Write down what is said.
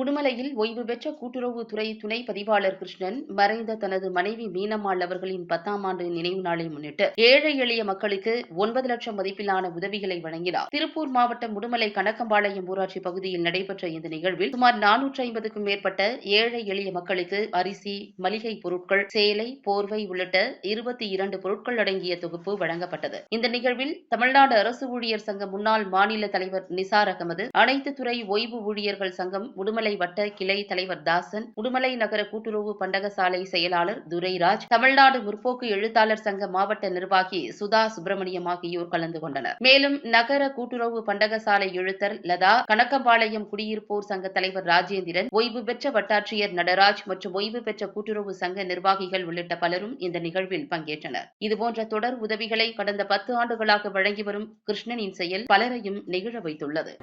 உடுமலையில் ஓய்வு பெற்ற கூட்டுறவுத்துறை துணை பதிவாளர் கிருஷ்ணன் மறைந்த தனது மனைவி மீனம்மாள் அவர்களின் பத்தாம் ஆண்டு நினைவு நாளை முன்னிட்டு ஏழை எளிய மக்களுக்கு ஒன்பது லட்சம் மதிப்பிலான உதவிகளை வழங்கினார். திருப்பூர் மாவட்டம் உடுமலை கணக்கம்பாளையம் ஊராட்சி பகுதியில் நடைபெற்ற இந்த நிகழ்வில் சுமார் நானூற்றி ஐம்பதுக்கும் மேற்பட்ட ஏழை எளிய மக்களுக்கு அரிசி மளிகை பொருட்கள் சேலை போர்வை உள்ளிட்ட இருபத்தி இரண்டு பொருட்கள் அடங்கிய தொகுப்பு வழங்கப்பட்டது. இந்த நிகழ்வில் தமிழ்நாடு அரசு ஊழியர் சங்க முன்னாள் மாநில தலைவர் நிசார் அகமது அனைத்து துறை ஓய்வு ஊழியர்கள் சங்கம் உடுமலை வட்ட கிளை தலைவர் தாசன் உடுமலை நகர கூட்டுறவு பண்டகசாலை செயலாளர் துரைராஜ் தமிழ்நாடு முற்போக்கு எழுத்தாளர் சங்க மாவட்ட நிர்வாகி சுதா சுப்பிரமணியம் ஆகியோர் கலந்து கொண்டனர். மேலும் நகர கூட்டுறவு பண்டகசாலை எழுத்தர் லதா கணக்கம்பாளையம் குடியிருப்போர் சங்க தலைவர் ராஜேந்திரன் ஓய்வு பெற்ற வட்டாட்சியர் நடராஜ் மற்றும் ஓய்வு பெற்ற கூட்டுறவு சங்க நிர்வாகிகள் உள்ளிட்ட பலரும் இந்த நிகழ்வில் பங்கேற்றனர். இதுபோன்ற தொடர் உதவிகளை கடந்த பத்து ஆண்டுகளாக வழங்கி வரும் கிருஷ்ணனின் செயல் பலரையும் நெகிழ வைத்துள்ளது.